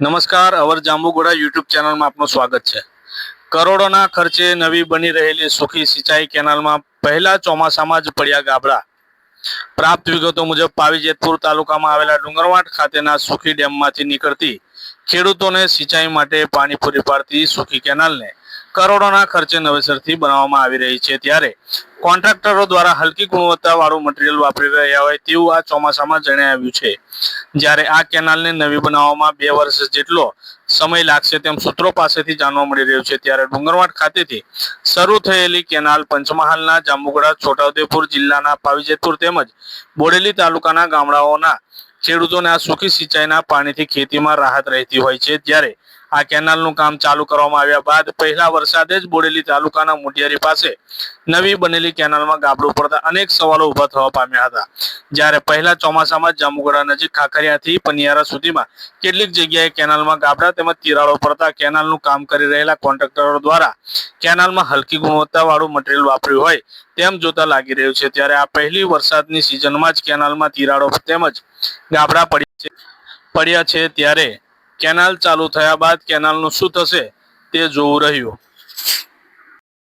નમસ્કાર, અવર જાંબુગોડા યુટ્યુબ ચેનલમાં આપનું સ્વાગત છે. કરોડોના ખર્ચે નવી બની રહેલી સુખી સિંચાઈ કેનાલમાં પહેલા ચોમાસામાં જ પડ્યા ગાબડા. પ્રાપ્ત વિગતો મુજબ પાવી જેતપુર તાલુકામાં આવેલા ડુંગરવાટ ખાતેના સુખી ડેમમાંથી નીકળતી ખેડૂતોને સિંચાઈ માટે પાણી પૂરી પાડતી સુખી કેનાલને કરોડોના ખર્ચે નવેસરથી બનાવવામાં આવી રહી છે ત્યારે કોન્ટ્રાક્ટરો દ્વારા હલકી ગુણવત્તાવાળું મટીરિયલ વાપરી રહ્યા હોય તેવું આ ચોમાસામાં જણાવ્યું છે. જ્યારે આ કેનાલને નવી બનાવવામાં બે વર્ષ જેટલો સમય લાગશે તેમ સૂત્રો પાસેથી જાણવા મળી રહ્યું છે. ત્યારે ડુંગરવાડ ખાતેથી શરૂ થયેલી કેનાલ પંચમહાલના જાંબુગડા, છોટાઉદેપુર જિલ્લાના પાવીજેતપુર તેમજ બોડેલી તાલુકાના ગામડાઓના ખેડૂતોને આ સુખી સિંચાઈના પાણીથી ખેતીમાં રાહત રહેતી હોય છે. જ્યારે આ કેનાલનું કામ ચાલુ કરવામાં આવ્યા બાદ પહેલા વરસાદે જ બોડેલી તાલુકાના મુટિયારી પાસે નવી બનેલી કેનાલમાં ગાબડું પડતા અનેક સવાલો ઊભા થવા પામ્યા હતા. જ્યારે પહેલા ચોમાસામાં જ જાંબુગડા નજીક ખાખરિયાથી પનિયારા સુધીમાં કેટલીક જગ્યાએ કેનાલમાં ગાબડા તેમજ તિરાડો પડતા કેનાલનું કામ કરી રહેલા કોન્ટ્રાક્ટરો દ્વારા કેનાલમાં હલકી ગુણવત્તાવાળું મટીરિયલ વાપર્યું હોય તેમ જોતા લાગી રહ્યું છે. ત્યારે આ પહેલી વરસાદની સિઝનમાં જ કેનાલમાં તિરાડો તેમજ ગાબડા પડ્યા છે. પડ્યા છે ત્યારે કેનાલ ચાલુ થયા બાદ કેનાલનું શું થશે તે જોવું રહ્યું.